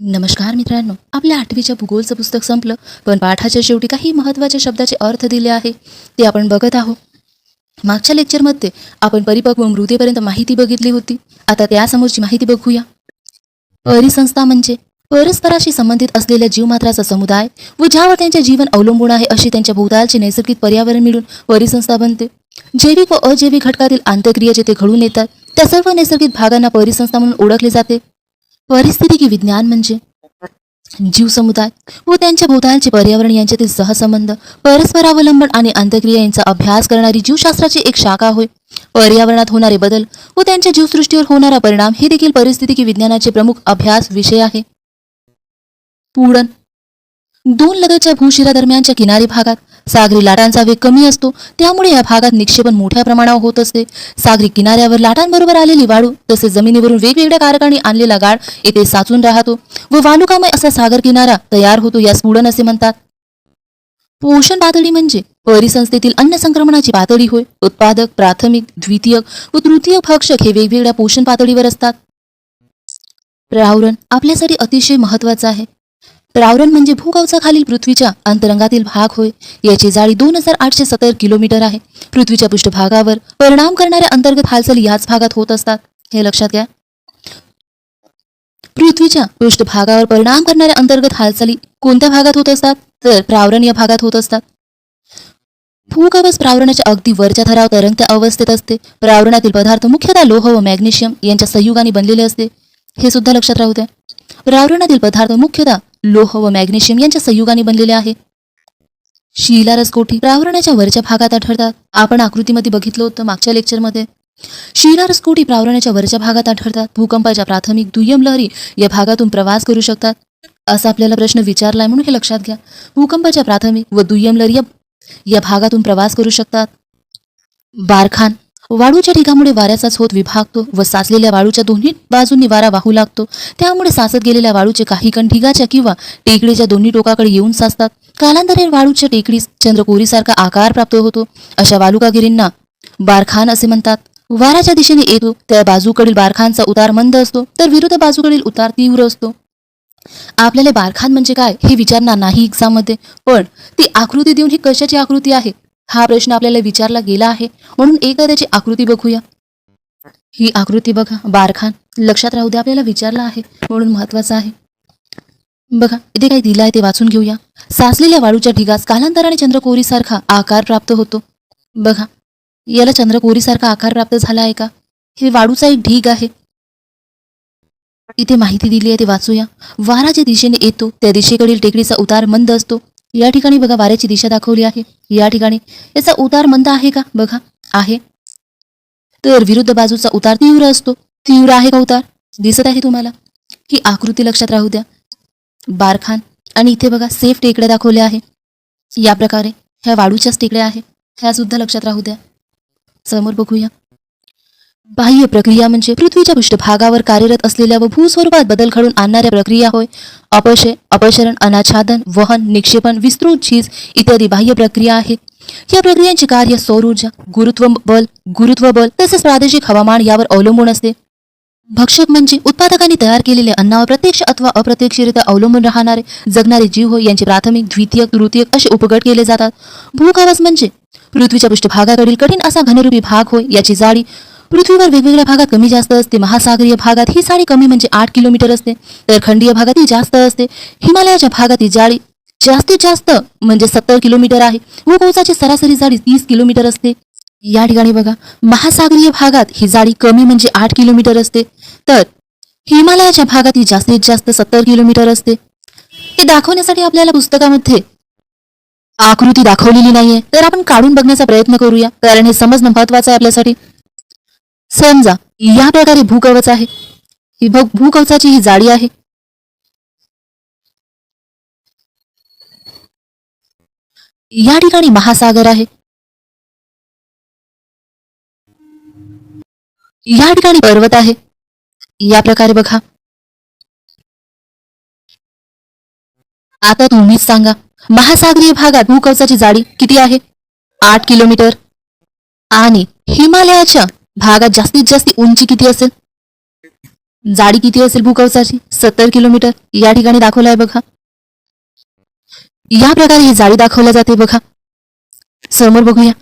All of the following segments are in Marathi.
नमस्कार मित्रांनो आपल्या आठवीच्या भूगोलचं पुस्तक संपलं पण पाठाच्या शेवटी काही महत्त्वाच्या शब्दाचे अर्थ दिले आहे ते आपण बघत आहोत. मागच्या लेक्चरमध्ये आपण परिपक्व मृदेपर्यंत माहिती बघितली होती. आता त्यासमोरची माहिती बघूया. परिसंस्था म्हणजे परस्पराशी संबंधित असलेल्या जीवमात्राचा समुदाय व ज्यावर त्यांचे जीवन अवलंबून आहे अशी त्यांच्या भोवतालचे नैसर्गिक पर्यावरण मिळून परिसंस्था बनते. जैविक व अजैविक घटकातील आंतरक्रिया जेथे घडून येतात त्या सर्व नैसर्गिक भागांना परिसंस्था म्हणून ओळखले जाते. परिस्थितिकी विज्ञान म्हणजे? जीव समुदाय व त्यांच्या भोवतालचे पर्यावरण यांच्यातील सहसंबंध परस्परावलंबन आणि अंतक्रिया यांचा अभ्यास करणारी जीवशास्त्राची एक शाखा होय. पर्यावरणात होणारे बदल व त्यांच्या जीवसृष्टीवर होणारा परिणाम हे देखील परिस्थितिकी विज्ञानाचे प्रमुख अभ्यास विषय आहे. पुढण दोन लगतच्या भूशिरादरम्यानच्या किनारी भागात सागरी लाटांचा वेग कमी असतो त्यामुळे या भागात निक्षेपण मोठ्या प्रमाणावर होत असते. सागरी किनाऱ्यावर लाटांबरोबर आलेली वाळू तसेच जमिनीवरून वेगवेगळ्या कारकांनी आणलेला गाळ येथे साचून राहतो व वालुकामय असा सागर किनारा तयार होतो यास पुढण असे म्हणतात. पोषण पातळी म्हणजे परिसंस्थेतील अन्न संक्रमणाची पातळी होय. उत्पादक प्राथमिक द्वितीयक व तृतीय भक्षक हे वेगवेगळ्या पोषण पातळीवर असतात. प्रावरण आपल्यासाठी अतिशय महत्वाचं आहे. प्रावरण म्हणजे भूकवचाखालील पृथ्वीच्या अंतरंगातील भाग होय. याची जाळी दोन हजार आठशे सत्तर किलोमीटर आहे. पृथ्वीच्या पृष्ठभागावर परिणाम करणाऱ्या अंतर्गत हालचाली याच भागात होत असतात. हे लक्षात घ्या. पृथ्वीच्या पृष्ठभागावर परिणाम करणाऱ्या अंतर्गत हालचाली कोणत्या भागात होत असतात? तर प्रावरण या भागात होत असतात. भूकवच प्रावरणाच्या अगदी वरच्या थरावर तरंगत्या अवस्थेत असते. प्रावरणातील पदार्थ मुख्यतः लोह व मॅग्नेशियम यांच्या संयुगाने बनलेले असते. हे सुद्धा लक्षात राहू द्या. प्रावरणातील पदार्थ मुख्यतः लोह व मॅग्नेशियम यांच्या संयुगाने बनलेले आहे. शिलारस कोठी प्रावरणाच्या वरच्या भागात आढळतात. आपण आकृतीमध्ये बघितलं होतं मागच्या लेक्चरमध्ये शिलारस कोठी प्रावरणाच्या वरच्या भागात आढळतात. भूकंपाच्या प्राथमिक दुय्यम लहरी या भागातून प्रवास करू शकतात. असा आपल्याला प्रश्न विचारलाय म्हणून हे लक्षात घ्या. भूकंपाच्या प्राथमिक व दुय्यम लहरी या भागातून प्रवास करू शकतात. बारखान वाळूच्या ढिगामुळे वाऱ्याचा झोत विभागतो व साचलेल्या वाळूच्या दोन्ही बाजूंनी वारा वाहू लागतो. त्यामुळे साचत गेलेल्या वाळूचे काही कण ढिगाच्या किंवा टेकडीच्या दोन्ही टोकाकडे येऊन साचतात. कालांतरे वाळूच्या टेकडीस चंद्रकोरीसारखा आकार प्राप्त होतो. अशा वालुकागिरींना बारखान असे म्हणतात. वाऱ्याच्या दिशेने येतो त्या बाजूकडील बारखानचा उतार मंद असतो तर विरुद्ध बाजूकडील उतार तीव्र असतो. आपल्याला बारखान म्हणजे काय हे विचारणार नाही एक्झाममध्ये पण ती आकृती देऊन ही कशाची आकृती आहे? हा प्रश्न आपल्याला विचारला गेला आहे. म्हणून एकदा त्याची आकृती बघूया. ही आकृती बघा बारखान. लक्षात राहू द्या आपल्याला विचारला आहे. म्हणून महत्वाचं आहे. बघा इथे काही दिलं आहे ते वाचून घेऊया. साचलेल्या वाळूच्या ढिगास कालांतराने चंद्रकोरीसारखा आकार प्राप्त होतो. बघा याला चंद्रकोरीसारखा आकार प्राप्त झाला आहे का? हे वाळूचा एक ढीग आहे. इथे माहिती दिली आहे ते वाचूया. वारा ज्या दिशेने येतो त्या दिशेकडील टेकडीचा उतार मंद असतो. या ठिकाणी बघा वाऱ्याची दिशा दाखवली आहे. या ठिकाणी याचा उतार मंद आहे का? बघा आहे. तर विरुद्ध बाजूचा उतार तीव्र असतो. तीव्र आहे का उतार? दिसत आहे तुम्हाला? ही आकृती लक्षात राहू द्या. बारखान आणि इथे बघा सेफ टेकड्या दाखवल्या आहे. या प्रकारे ह्या वाळूच्याच टेकड्या आहे ह्या सुद्धा लक्षात राहू द्या. समोर बघूया. बाह्य प्रक्रिया म्हणजे पृथ्वीच्या पृष्ठभागावर कार्यरत असलेल्या व भूस्वरूपात बदल घडून आणणाऱ्या प्रक्रिया होय. अपशय अपशरण अनाच्छादन वहन निक्षेपण विस्तृत झीज इत्यादी बाह्य प्रक्रिया आहे या प्रक्रियांचे कार्य सौर ऊर्जा गुरुत्व बल गुरुत्व बल तसेच प्रादेशिक हवामान यावर अवलंबून असते. भक्षक म्हणजे उत्पादकांनी तयार केलेले अन्नावर प्रत्यक्ष अथवा अप्रत्यक्षरित्या अवलंबून राहणारे जगणारे जीव होय यांचे प्राथमिक द्वितीयक तृतीय असे उपगट केले जातात. भूकवच म्हणजे पृथ्वीच्या पृष्ठभागाकडील कठीण असा घनरूपी भाग होय याची जाडी पृथ्वीवर वेगवेगळ्या भागात कमी जास्त असते. महासागरीय भागात ही जाडी कमी म्हणजे आठ किलोमीटर असते. तर खंडीय भागात ही जास्त असते. हिमालयाच्या भागात ही जाडी जास्तीत जास्त म्हणजे सत्तर किलोमीटर आहे. व कोसाची सरासरी जाडी तीस किलोमीटर असते. या ठिकाणी बघा महासागरीय भागात ही जाडी कमी म्हणजे आठ किलोमीटर असते. तर हिमालयाच्या भागात ही जास्तीत जास्त सत्तर किलोमीटर असते. हे दाखवण्यासाठी आपल्याला पुस्तकामध्ये आकृती दाखवलेली नाहीये. तर आपण काढून बघण्याचा प्रयत्न करूया. कारण हे समजणं महत्वाचं आहे आपल्यासाठी. समजा या प्रकारे भूकवच आहे. ही भूकवचाची ही जाडी आहे. या ठिकाणी महासागर आहे. या ठिकाणी पर्वत आहे. या प्रकारे बघा. आता तुम्हीच सांगा महासागरीय भागात भूकवचाची जाडी किती आहे? आठ किलोमीटर. आणि हिमालयाच्या भागात जास्तीत जास्त उंची किती असेल? जाडी किती असेल भूकवचाची सत्तर किलोमीटर. या ठिकाणी दाखवलं आहे बघा. या प्रकारे ही जाळी दाखवल्या जाते बघा. समोर बघूया.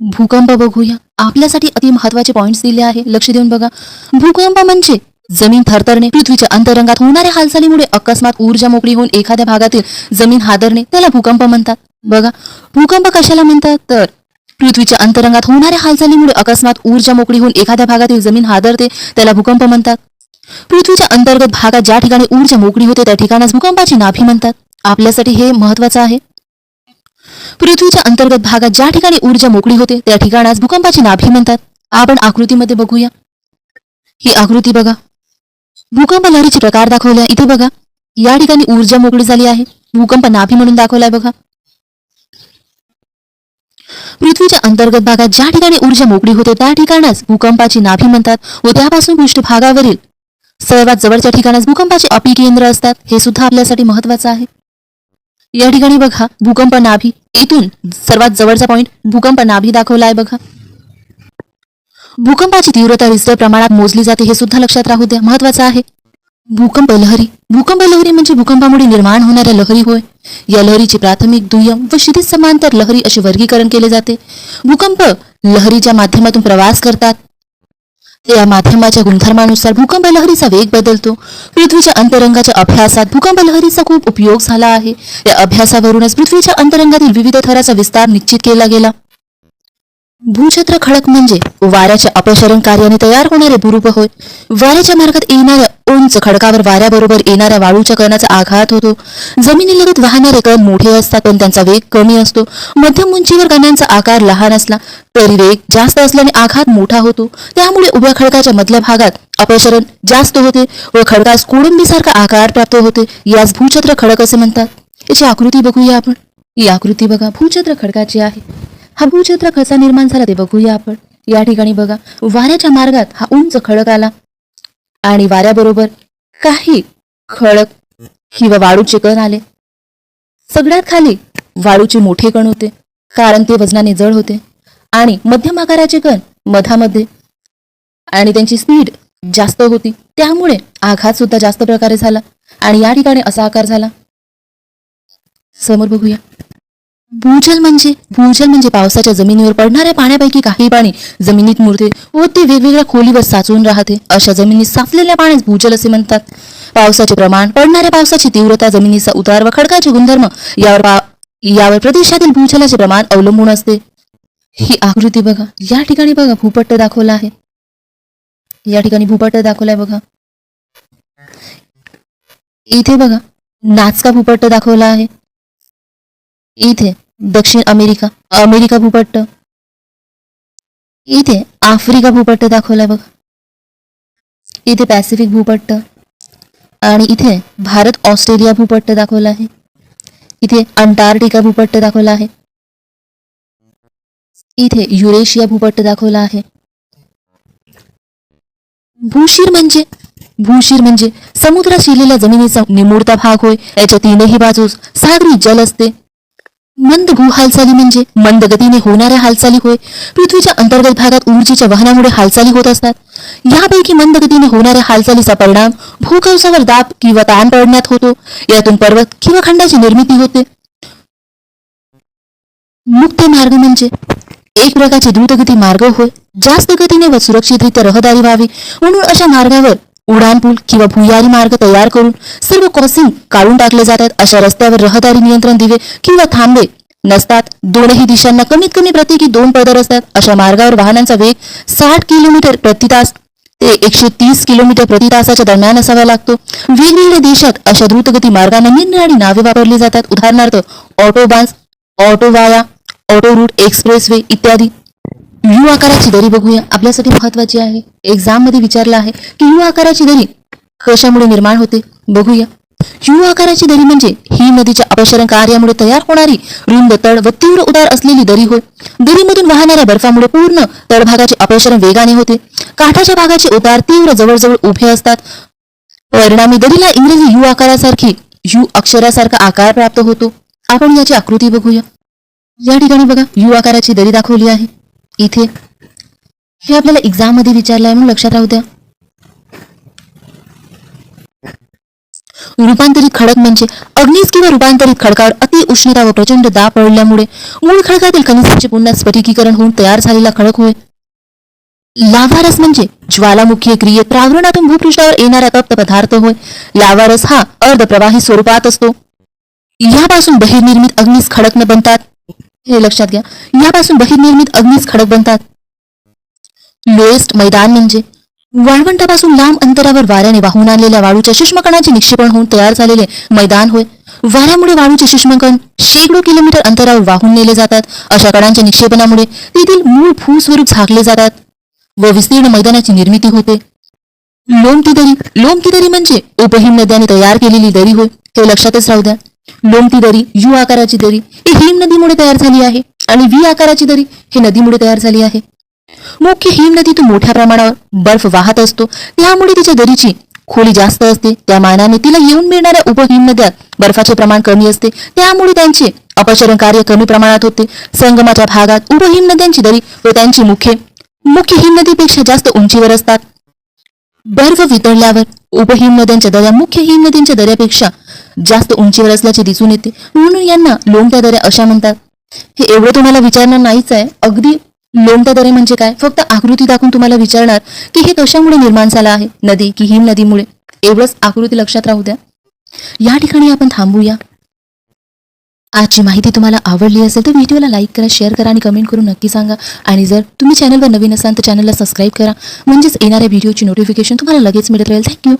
भूकंप बघूया. आपल्यासाठी अति महत्त्वाचे पॉइंट्स दिले आहे. लक्ष देऊन बघा. भूकंप म्हणजे जमीन थरथरणे पृथ्वीच्या अंतरंगात होणाऱ्या हालचालीमुळे अकस्मात ऊर्जा मोकळी होऊन एखाद्या भागातील जमीन हादरणे त्याला भूकंप म्हणतात. बघा. भूकंप कशाला म्हणतात? तर पृथ्वीच्या अंतरंगात होणाऱ्या हालचालीमुळे अकस्मात ऊर्जा मोकळी होऊन एखाद्या भागातील जमीन हादरते त्याला भूकंप म्हणतात. पृथ्वीच्या अंतर्गत भागात ज्या ठिकाणी ऊर्जा मोकळी होते त्या ठिकाणास भूकंपाची नाभी म्हणतात. आपल्यासाठी हे महत्वाचं आहे. पृथ्वीच्या अंतर्गत भागात ज्या ठिकाणी ऊर्जा मोकळी होते त्या ठिकाणास भूकंपाची नाभी म्हणतात. आपण आकृतीमध्ये बघूया. ही आकृती बघा. भूकंप लहरीचे प्रकार दाखवले इथे बघा. या ठिकाणी ऊर्जा मोकळी झाली आहे. भूकंप नाभी म्हणून दाखवलाय बघा. पृथ्वीच्या अंतर्गत भागात ज्या ठिकाणी ऊर्जा मोकळी होते त्या ठिकाणास भूकंपाची नाभी म्हणतात व त्यापासून पृष्ठभागावरील सर्वात जवळच्या ठिकाणास भूकंपाचे अपिकेंद्र असतात हे सुद्धा आपल्यासाठी महत्वाचं आहे. या ठिकाणी बघा भूकंप नाभी. इथून सर्वात जवळचा पॉईंट भूकंप नाभी दाखवला आहे बघा. भूकंपाची तीव्रता रिस्टर प्रमाणात मोजली जाते हे सुद्धा लक्षात राहू द्या महत्वाचं आहे. भूकंप लहरी. भूकंप लहरी म्हणजे भूकंपामुळे निर्माण होणाऱ्या लहरी होय. या लहरीची प्राथमिक दुय्यम व क्षितिज समांतर लहरी असे वर्गीकरण केले जाते. भूकंप लहरीच्या माध्यमातून प्रवास करतात. या माध्यमाच्या गुणधर्मानुसार भूकंप लहरीचा वेग बदलतो. पृथ्वीच्या अंतरंगाच्या अभ्यासात भूकंप लहरीचा खूप उपयोग झाला आहे. या अभ्यासावरूनच पृथ्वीच्या अंतरंगातील विविध थराचा विस्तार निश्चित केला गेला. भूछत्र खडक म्हणजे वाऱ्याच्या अपसरण कार्याने तयार होणारे भूरूप होय. वाऱ्याच्या मार्गात येणाऱ्या उंच खडकावर वाऱ्याबरोबर येणाऱ्या वाळूच्या कणाचा आघात होतो. जमिनीलगत वाहणारे कण मोठे असतात पण त्यांचा वेग कमी असतो. मध्यम उंचीवर कणांचा आकार लहान असला तरी वेग जास्त असल्याने आघात मोठा होतो. त्यामुळे उभ्या खडकाच्या मधल्या भागात अपसरण जास्त होते व खडकास कोडंबीसारखा आकार प्राप्त होते. यास भूछत्र खडक असे म्हणतात. याची आकृती बघूया आपण. ही आकृती बघा. भूछत्र खडकाची आहे. हा भूछत्र कसा निर्माण झाला ते बघूया आपण. या ठिकाणी बघा वाऱ्याच्या मार्गात हा उंच खडक आला. आणि वाऱ्याबरोबर काही खडक किंवा वाळूचे कण आले. सगळ्यात खाली वाळूचे मोठे कण होते कारण ते वजनाने जड होते. आणि मध्यम आकाराचे कण मधामध्ये. आणि त्यांची स्पीड जास्त होती. त्यामुळे आघात सुद्धा जास्त प्रकारे झाला. आणि या ठिकाणी असा आकार झाला. समोर बघूया. भूजल म्हणजे भूजल म्हणजे पावसाच्या जमिनीवर पडणाऱ्या पाण्यापैकी काही पाणी. जमिनीत मुरते व ते वेगवेगळ्या खोलीवर साचून राहते. अशा जमिनीत साचलेल्या पाण्यास भूजल असे म्हणतात. पावसाचे प्रमाण पडणाऱ्या पावसाची तीव्रता जमिनीचा उतार व खडकाचे गुणधर्म यावर यावर प्रदेशातील भूजलाचे प्रमाण अवलंबून असते. ही आकृती बघा. या ठिकाणी बघा भूपट्ट दाखवला आहे. या ठिकाणी भूपट्ट दाखवलाय बघा. इथे बघा नाचका भूपट्ट दाखवला आहे. इथे दक्षिण अमेरिका अमेरिका भूपट्ट. इथे आफ्रिका भूपट्ट दाखवलाय बघ. इथे पॅसिफिक भूपट्ट आणि इथे भारत ऑस्ट्रेलिया भूपट्ट दाखवला आहे. इथे अंटार्क्टिका भूपट्ट दाखवला आहे. इथे युरेशिया भूपट्ट दाखवला आहे. भूशीर म्हणजे भूशीर म्हणजे समुद्रात शिरलेल्या जमिनीचा निमुळता भाग होय. याच्या तीनही बाजूस सागरी जल असते. मंद भू हालचाली म्हणजे? मंद गतीने होणाऱ्या हालचाली होय. पृथ्वीच्या अंतर्गत भागात ऊर्जेच्या वाहनामुळे हालचाली होत असतात. यापैकी मंद गतीने होणाऱ्या हालचालीचा परिणाम भूकवसावर दाब किंवा ताण पडण्यात होतो. यातून पर्वत किंवा खंडाची निर्मिती होते. मुक्त मार्ग म्हणजे? एक प्रकारचे द्रुतगती मार्ग होय. जास्त गतीने व सुरक्षितरित्या रहदारी व्हावी. म्हणून अशा मार्गावर उड्डाणपूल किंवा भुयारी मार्ग तयार करून सर्व क्रॉसिंग काढून टाकले जातात अशा रस्त्यावर रहदारी नियंत्रण दिवे किंवा थांबे नसतात. दोनही दिशांना कमीत कमी प्रत्येकी दोन पदर असतात. अशा मार्गावर वाहनांचा वेग साठ किलोमीटर प्रति तास ते एकशे तीस किलोमीटर प्रति तासाच्या दरम्यान असावा लागतो. वेगवेगळ्या देशात अशा द्रुतगती मार्गांना निरनिराळी नावे वापरली जातात. उदाहरणार्थ autobahns autovia auto route expressway इत्यादी. यू आकाराची दरी बघूया. आपल्यासाठी महत्वाची आहे. एक्झाममध्ये विचारलं आहे की यू आकाराची दरी कशामुळे निर्माण होते? बघूया. यू आकाराची दरी म्हणजे ही नदीच्या अपसरण कार्यामुळे तयार होणारी रुंद तळ व तीव्र उतार असलेली दरी होय. दरीमधून वाहणाऱ्या बर्फामुळे पूर्ण तळभागाचे अपसरण वेगाने होते. काठाच्या भागाचे उतार तीव्र जवळजवळ उभे असतात. परिणामी दरीला इंग्रजी यू आकारासारखी यू अक्षरासारखा आकार प्राप्त होतो. आपण याची आकृती बघूया. या ठिकाणी बघा यू आकाराची दरी दाखवली आहे. इथे? हे आपल्याला एक्झाममध्ये विचारलं आहे म्हणून लक्षात राहू द्या. रूपांतरित खडक म्हणजे अग्निस किंवा रूपांतरित खडकावर अति उष्णता व प्रचंड दाब पडल्यामुळे मूळ खडकातील खनिजांचे पुन्हा स्फटिकीकरण होऊन तयार झालेला खडक होय. लाव्हारस म्हणजे ज्वालामुखीय क्रियेत प्रावरणातून भूपृष्ठावर येणारा तप्त पदार्थ होय. लावारस हा अर्धप्रवाही स्वरूपात असतो. यापासून बहिर्निर्मित अग्निस खडक न बनतात. हे लक्षात घ्या. यापासून बहिर्निर्मित अग्निच खडक बनतात. लोएस्ट मैदान म्हणजे? वाळवंटापासून लांब अंतरावर वाऱ्याने वाहून आणलेल्या वाळूच्या सूक्ष्मकणाचे निक्षेपण होऊन तयार झालेले मैदान होय. वाऱ्यामुळे वाळूचे शुष्मकण शेकडो किलोमीटर अंतरावर वाहून नेले जातात. अशा कणांच्या निक्षेपणामुळे तेथील मूळ भूस्वरूप झाकले जातात व विस्तीर्ण मैदानाची निर्मिती होते. लोमती दरी लोमती दरी म्हणजे उपहिम नद्याने तयार केलेली दरी होय. हे लक्षातच राहू द्या. लोमती दरी यू आकाराची दरी ही हिम नदीमुळे तयार झाली आहे. आणि व्ही आकाराची दरी ही नदीमुळे तयार झाली आहे. मुख्य हिम नदीतून मोठ्या प्रमाणावर बर्फ वाहत असतो. त्यामुळे तिच्या दरीची खोली जास्त असते. त्या मानाने तिला येऊन मिळणाऱ्या उपहिम नद्यात बर्फाचे प्रमाण कमी असते. त्यामुळे त्यांचे अपचरण कार्य कमी प्रमाणात होते. संगमाच्या भागात उपहिम नद्यांची दरी व त्यांची मुख्य मुख्य हिम नदीपेक्षा जास्त उंचीवर असतात. बर्फ वितळल्यावर उपहिम नद्यांच्या दऱ्या मुख्य हिम नदींच्या दऱ्यापेक्षा जास्त उंचीवर असल्याचे दिसून येते. म्हणून यांना लोमट्या दऱ्या अशा म्हणतात. हे एवढं तुम्हाला विचारणार नाहीच आहे. अगदी लोमट्या दरे म्हणजे काय? फक्त आकृती दाखवून तुम्हाला विचारणार की हे कशामुळे निर्माण झालं आहे? नदी की हिम नदीमुळे? एवढंच आकृती लक्षात राहू द्या. या ठिकाणी आपण थांबूया. आजची माहिती तुम्हाला आवडली असेल तर व्हिडिओला लाईक करा शेअर करा आणि कमेंट करून नक्की सांगा. आणि जर तुम्ही चॅनलवर नवीन असाल तर चॅनलला सबस्क्राईब करा. म्हणजेच येणाऱ्या व्हिडिओची नोटिफिकेशन तुम्हाला लगेच मिळत राहील. थँक्यू.